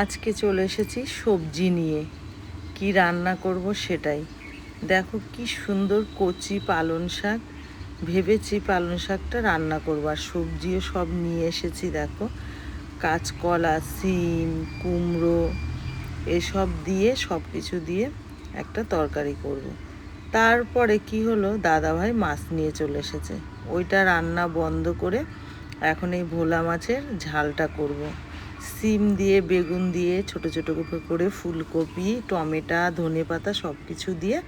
আজকে চলে এসেছি সবজি নিয়ে। কি রান্না করব সেটাই। দেখো কি সুন্দর কচি পালন শাক, ভেবেছি পালন শাকটা রান্না করব। আর সবজিও সব নিয়ে এসেছি, দেখো। কাঁচকলা, সিম, কুমড়ো, এসব দিয়ে সব কিছু দিয়ে একটা তরকারি করব। তারপরে কি হলো? দাদাভাই মাছ নিয়ে চলে এসেছে। ওইটা রান্না বন্ধ করে এখন এই ভোলা মাছের ঝালটা করব। সিম দিয়ে, বেগুন দিয়ে, ছোট ছোট করে ফুলকপি, টমেটো ধনে পাতা সব কিছু দিয়ে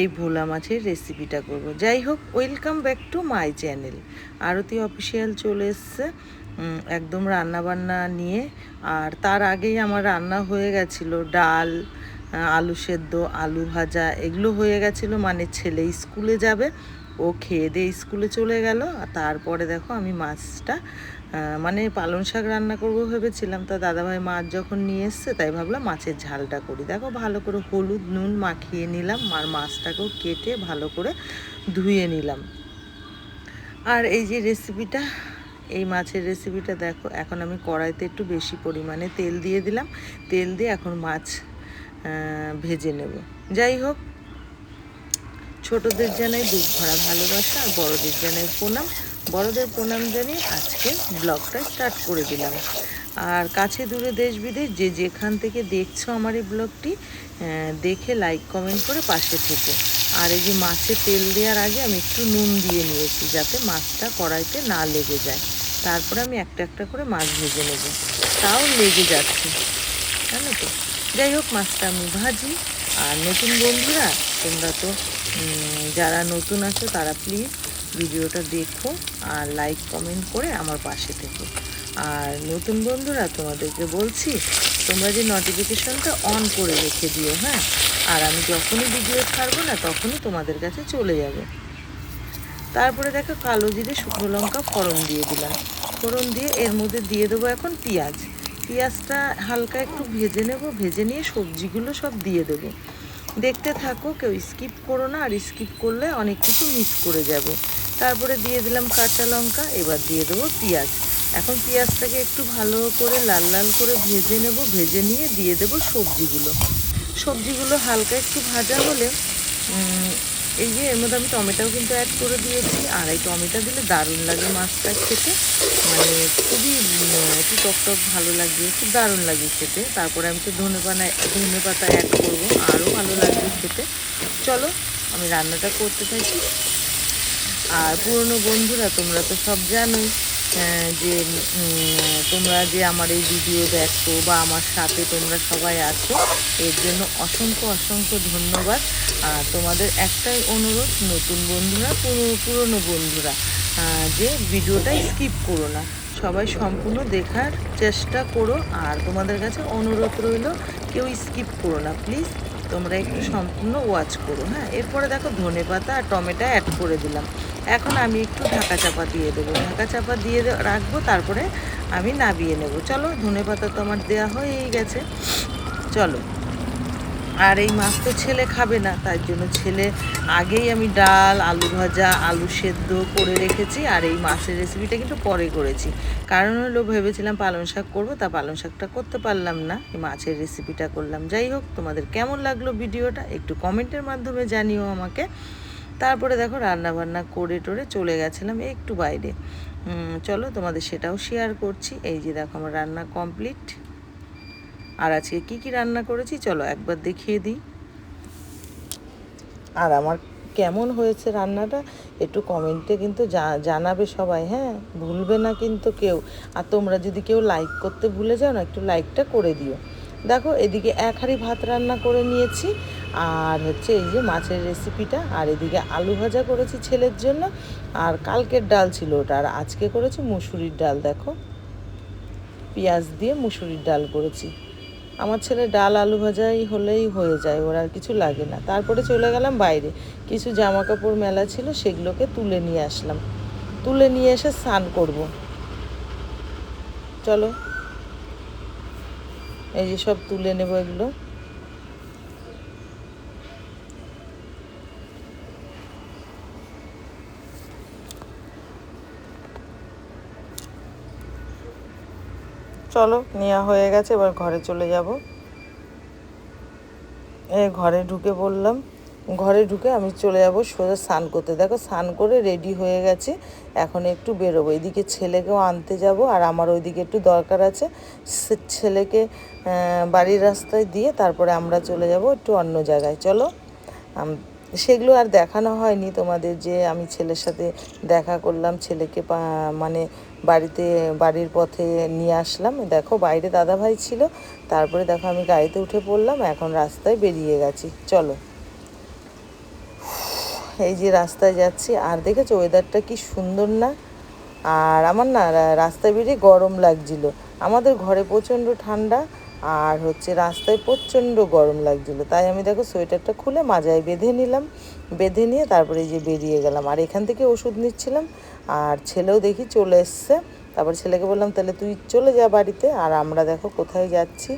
এই ভোলা মাছের রেসিপিটা করব। যাই হোক, welcome back to my channel. Arati official চলে এসছে। একদম রান্না বান্না নিয়ে। আর তার আগেই আমার রান্না হয়ে গেছিল ডাল আলু সেদ্ধ, আলু ভাজা, এগুলো হয়ে গেছিল। মানে ছেলে স্কুলে যাবে, ও খেয়ে দিয়ে স্কুলে চলে গেল। আর তারপরে দেখো আমি মাছটা মানে পালং শাক রান্না করব ভেবেছিলাম, তা দাদাভাই মাছ যখন নিয়ে এসছে, তাই ভাবলাম মাছের ঝালটা করি। দেখো, ভালো করে হলুদ নুন মাখিয়ে নিলাম, আর মাছটাকেও কেটে ভালো করে ধুয়ে নিলাম। আর এই যে রেসিপিটা এই মাছের রেসিপিটা দেখো, এখন আমি কড়াইতে একটু বেশি পরিমাণে তেল দিয়ে দিলাম। তেল দিয়ে এখন মাছ ভেজে নেব। যাই হোক, ছোটদের জানাই দুধ ভরা ভালোবাসা, আর বড়দের জানাই প্রণাম। বড়দের প্রণাম জানিয়ে আজকে ব্লগটা স্টার্ট করে দিলাম। আর কাছে দূরে দেশ বিদেশ, যে যেখান থেকে দেখছ আমার এই ব্লগটি দেখে লাইক কমেন্ট করে পাশে থেকো। আর এই যে মাছে তেল দেওয়ার আগে আমি একটু নুন দিয়ে নিয়েছি যাতে মাছটা কড়াইতে না লেগে যায়। তারপরে আমি একটা একটা করে মাছ ভেজে নেব। তাও লেগে যাচ্ছে। জানো তো? যাই হোক, মাছটা আমি ভাজি। আর নতুন বন্ধুরা, তোমরা তো যারা নতুন আছো তারা প্লিজ ভিডিওটা দেখো আর লাইক কমেন্ট করে আমার পাশে থেকো। আর নতুন বন্ধুরা, তোমাদেরকে বলছি, তোমরা যে নোটিফিকেশনটা অন করে রেখে দিও হ্যাঁ? আর আমি যখনই ভিডিও ছাড়বো না, তখনই তোমাদের কাছে চলে যাবে। তারপরে দেখো, কালো জিরে শুকনো লঙ্কা ফোড়ন দিয়ে দিলাম। ফোড়ন দিয়ে এর মধ্যে দিয়ে দেবো এখন পেঁয়াজ। পেঁয়াজটা হালকা একটু ভেজে নেব, ভেজে নিয়ে সবজিগুলো সব দিয়ে দেবো। দেখতে থাকো, কেউ স্কিপ করো না, আর স্কিপ করলে অনেক কিছু মিস করে যাবে। তারপরে দিয়ে দিলাম কাঁচা লঙ্কা, এবার দিয়ে দেবো পেঁয়াজ। এখন পেঁয়াজটাকে একটু ভালো করে লাল লাল করে ভেজে নেব, ভেজে নিয়ে দিয়ে দেবো সবজিগুলো। সবজিগুলো হালকা একটু ভাজা হলে এই যে এর মধ্যে আমি টমেটোও কিন্তু অ্যাড করে দিয়েছি, আর এই টমেটো দিলে দারুণ লাগে মাছটা খেতে। মানে খুবই একটু টক টক ভালো লাগবে খুব দারুণ লাগে খেতে। তারপরে আমি তো ধনে পাতা ধনে পাতা অ্যাড করব, আরও ভালো লাগবে খেতে। চলো, আমি রান্নাটা করতে থাকি। আর পুরনো বন্ধুরা তোমরা তো সব জানোই যে তোমরা যে আমার এই ভিডিও দেখো বা আমার সাথে তোমরা সবাই আছো, এর জন্য অসংখ্য অসংখ্য ধন্যবাদ। আর তোমাদের একটাই অনুরোধ, নতুন বন্ধুরা পুরো- পুরনো বন্ধুরা যে ভিডিওটা স্কিপ করো না। সবাই সম্পূর্ণ দেখার চেষ্টা করো, আর তোমাদের কাছে অনুরোধ রইল, কেউ স্কিপ করো না প্লিজ তোমরা একটু সম্পূর্ণ ওয়াচ করো হ্যাঁ। এরপরে দেখো ধনে পাতা আর টমেটো অ্যাড করে দিলাম। এখন আমি একটু ঢাকা চাপা দিয়ে দেবো। ঢাকা চাপা দিয়ে রাখব, তারপরে আমি নাবিয়ে নেব। চলো, ধনে পাতা তো আমার দেওয়া হয়েই গেছে। চলো। আর এই মাছ তো ছেলে খাবে না, তার জন্য ছেলে আগেই আমি ডাল, আলু ভাজা, আলু সেদ্ধ করে রেখেছি, আর এই মাছের রেসিপিটা কিন্তু পরে করেছি। কারণ হলো, ভেবেছিলাম পালং শাক করব, তা পালং শাকটা করতে পারলাম না, এই মাছের রেসিপিটা করলাম। যাই হোক, তোমাদের কেমন লাগল ভিডিওটা, একটু কমেন্টের মাধ্যমে জানিও আমাকে। তারপরে দেখো রান্না বান্না করে টোরে চলে গেছিলাম একটু বাইরে। চলো তোমাদের সেটাও শেয়ার করছি। এই যে দেখো আমার রান্না কমপ্লিট আর আজকে কি কি রান্না করেছি চলো একবার দেখিয়ে দিই। আর আমার কেমন হয়েছে রান্নাটা একটু কমেন্টে কিন্তু জানাবে সবাই হ্যাঁ? ভুলবে না কিন্তু কেউ। আর তোমরা যদি কেউ লাইক করতে ভুলে যাও না, একটু লাইকটা করে দিও। দেখো এদিকে এক হাঁড়ি ভাত রান্না করে নিয়েছি। আর হচ্ছে এই যে মাছের রেসিপিটা আর এদিকে আলু ভাজা করেছি ছেলের জন্য, আর কালকের ডাল ছিল ওটা, আর আজকে করেছি মুসুরির ডাল, দেখো। পেঁয়াজ দিয়ে মুসুরির ডাল করেছি। আমার ছেলে ডাল আলু ভাজাই হলেই হয়ে যায়, ওর আর কিছু লাগে না। তারপরে চলে গেলাম বাইরে। কিছু জামা কাপড় মেলা ছিল, সেগুলোকে তুলে নিয়ে আসলাম। তুলে নিয়ে এসে স্নান করব। চলো। এই যে সব তুলে নেব এগুলো। চলো নেওয়া হয়ে গেছে, এবার ঘরে চলে যাব। এ ঘরে ঢুকে বললাম, ঘরে ঢুকে আমি চলে যাব সোজা স্নান করতে। দেখো, স্নান করে রেডি হয়ে গেছে, এখন একটু বেরোবো। এদিকে ছেলেকেও আনতে যাব, আর আমার ওইদিকে একটু দরকার আছে। ছেলেকে বাড়ির রাস্তায় দিয়ে তারপরে আমরা চলে যাব একটু অন্য জায়গায়। চলো সেগুলো আর দেখানো হয়নি তোমাদের যে আমি ছেলের সাথে দেখা করলাম, ছেলেকে মানে বাড়িতে, বাড়ির পথে নিয়ে আসলাম। দেখো বাইরে দাদা ভাই ছিল, তারপরে দেখো আমি গাড়িতে উঠে পড়লাম, এখন রাস্তায় বেরিয়ে গেছি। চলো। এই যে রাস্তায় যাচ্ছি, আর দেখেছ ওয়েদারটা কি সুন্দর না? আর আমার না, রাস্তায় বেরিয়ে গরম লাগছিল। আমাদের ঘরে প্রচণ্ড ঠান্ডা আর হচ্ছে রাস্তায় প্রচণ্ড গরম লাগছিল। তাই আমি দেখো সোয়েটারটা খুলে মাজায় বেঁধে নিলাম। বেঁধে নিয়ে তারপরে এই যে বেরিয়ে গেলাম। আর এখান থেকে ওষুধ নিচ্ছিলাম। আর ছেলেও দেখি চলে এসছে। তারপর ছেলেকে বললাম, তাহলে তুই চলে যা বাড়িতে। আর আমরা দেখো কোথায় যাচ্ছি।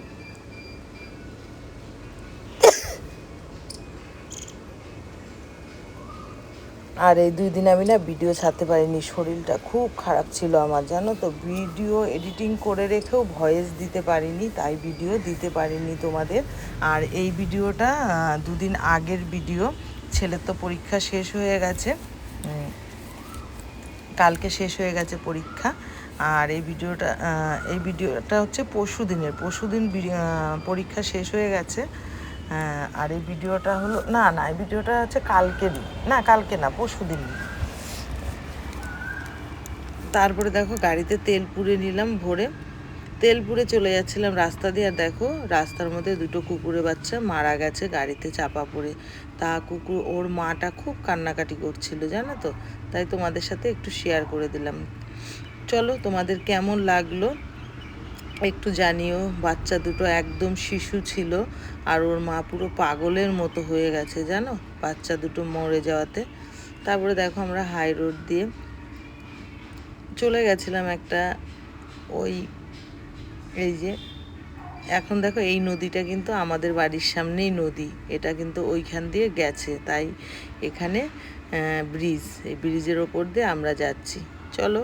আর এই দুই দিন আমি না ভিডিও ছাড়তে পারিনি, শরীরটা খুব খারাপ ছিল আমার, জানো তো? ভিডিও এডিটিং করে রেখেও ভয়েস দিতে পারিনি, তাই ভিডিও দিতে পারিনি তোমাদের। আর এই ভিডিওটা দুদিন আগের ভিডিও ছেলের তো পরীক্ষা শেষ হয়ে গেছে। কালকে শেষ হয়ে গেছে পরীক্ষা। আর এই ভিডিওটা এই ভিডিওটা হচ্ছে পরশু দিনের পরশু দিন পরীক্ষা শেষ হয়ে গেছে। আর এই ভিডিওটা হলো না না, এই ভিডিওটা হচ্ছে কালকেরই না, কালকে না, পরশু দিন। তারপরে দেখো গাড়িতে তেল পুড়ে নিলাম ভোরে। তেল পুড়ে চলে যাচ্ছিলাম রাস্তা দিয়ে। আর দেখো, রাস্তার মধ্যে দুটো কুকুরের বাচ্চা মারা গেছে গাড়িতে চাপা পড়ে। তা কুকুর ওর মাটা খুব কান্নাকাটি করছিল, জানো তো? তাই তোমাদের সাথে একটু শেয়ার করে দিলাম। চলো তোমাদের কেমন লাগল? একটু জানিও, বাচ্চা দুটো একদম শিশু ছিল আর ওর মা পুরো পাগলের মতো হয়ে গেছে, জানো? বাচ্চা দুটো মরে যাওয়াতে। তারপরে দেখো আমরা হাই রোড দিয়ে চলে গেছিলাম একটা ওই, এই যে, এখন দেখো এই নদীটা কিন্তু আমাদের বাড়ির সামনেই নদী। এটা কিন্তু ওইখান দিয়ে গেছে, তাই এখানে ব্রিজ এই ব্রিজের ওপর দিয়ে আমরা যাচ্ছি। চলো,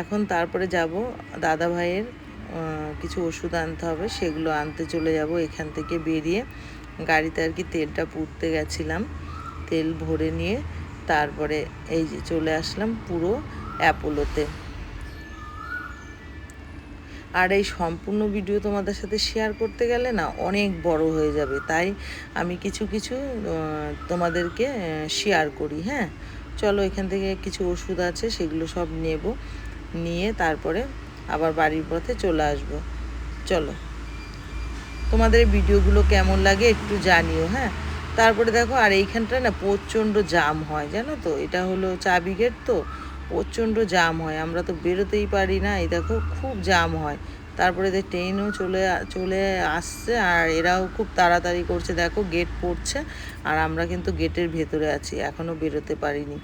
এখন তারপরে যাব দাদা ভাইয়ের কিছু ওষুধ আনতে হবে, সেগুলো আনতে চলে যাব। এখান থেকে বেরিয়ে গাড়িতে আর কি তেলটা পুড়তে গেছিলাম। তেল ভরে নিয়ে তারপরে এই যে চলে আসলাম পুরো অ্যাপোলোতে। আর এই সম্পূর্ণ ভিডিও তোমাদের সাথে শেয়ার করতে গেলে না অনেক বড় হয়ে যাবে। তাই আমি কিছু কিছু তোমাদেরকে শেয়ার করি হ্যাঁ? চলো এখান থেকে কিছু ওষুধ আছে, সেগুলো সব নেব। নিয়ে তারপরে আবার বাড়ির পথে চলে আসব। চলো। তোমাদের ভিডিওগুলো কেমন লাগে একটু জানিও হ্যাঁ? তারপরে দেখো, আর এইখানটা না প্রচণ্ড জাম হয়, জানো তো? এটা হলো চাবি গেট তো, প্রচণ্ড জাম হয়। আমরা তো বেরোতেই পারি না, এই দেখো, খুব জাম হয়। তারপরে যে ট্রেনও চলে চলে আসছে, আর এরাও খুব তাড়াতাড়ি করছে। দেখো গেট পড়ছে, আর আমরা কিন্তু গেটের ভেতরে আছি, এখনও বেরোতে পারিনি।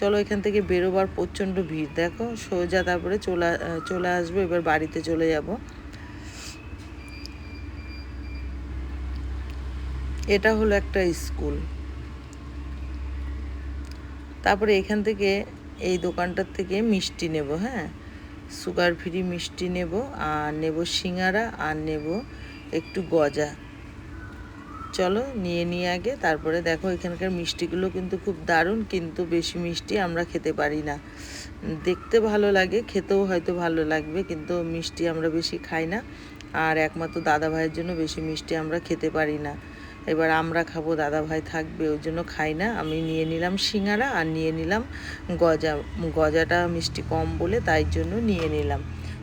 চলো এখান থেকে বেরোবার প্রচণ্ড ভিড়। দেখো, সোজা তারপরে চলে চলে আসব, এবার বাড়িতে চলে যাব। এটা হলো একটা স্কুল। তারপরে এখান থেকে এই দোকানটার থেকে মিষ্টি নেব হ্যাঁ? সুগার ফ্রি মিষ্টি নেব, আর নেব সিঙ্গারা, আর নেব একটু গজা। চলো নিয়ে নিয়ে আগে। তারপরে দেখো এখানকার মিষ্টিগুলো কিন্তু খুব দারুণ, কিন্তু বেশি মিষ্টি আমরা খেতে পারি না। দেখতে ভালো লাগে, খেতেও হয়তো ভালো লাগবে, কিন্তু মিষ্টি আমরা বেশি খাই না। আর একমাত্র দাদা ভাইয়ের জন্য বেশি মিষ্টি আমরা খেতে পারি না। এবার আমরা খাব, দাদা ভাই থাকবে ওই জন্য খাই না। আমি নিয়ে নিলাম সিঙ্গারা আর নিয়ে নিলাম গজা। গজাটা মিষ্টি কম বলে তাই জন্য নিয়ে নিলাম।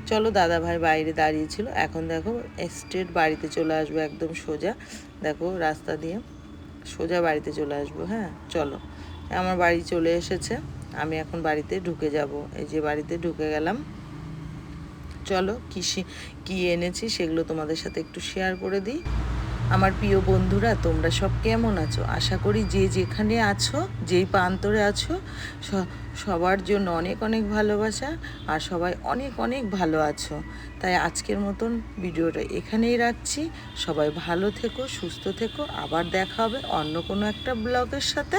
চলো দাদা ভাই বাইরে দাঁড়িয়েছিল। এখন দেখো স্ট্রেট বাড়িতে চলে আসব একদম সোজা। দেখো, রাস্তা দিয়ে সোজা বাড়িতে চলে আসব হ্যাঁ? চলো, আমার বাড়ি চলে এসেছে। আমি এখন বাড়িতে ঢুকে যাব। এই যে বাড়িতে ঢুকে গেলাম। চলো কী কী এনেছি সেগুলো তোমাদের সাথে একটু শেয়ার করে দিই। আমার প্রিয় বন্ধুরা, তোমরা সব কেমন আছো? আশা করি যে যেখানে আছো, যেই প্রান্তরে আছো সবার জন্য অনেক অনেক ভালোবাসা আর সবাই অনেক অনেক ভালো আছো। তাই আজকের মতন ভিডিওটা এখানেই রাখছি। সবাই ভালো থেকো, সুস্থ থেকো। আবার দেখা হবে অন্য কোনো একটা ব্লগের সাথে।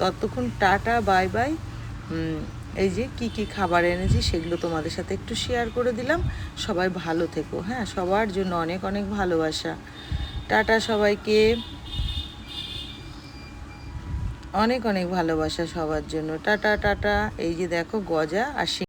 ততক্ষণ টাটা, বাই বাই। এই যে কি কি খাবার এনেছি সেগুলো তোমাদের সাথে একটু শেয়ার করে দিলাম। সবাই ভালো থেকো হ্যাঁ? সবার জন্য অনেক অনেক ভালোবাসা। টাটা সবাইকে। অনেক অনেক ভালোবাসা সবার জন্য। Tata tata. এই যে দেখো গজা আর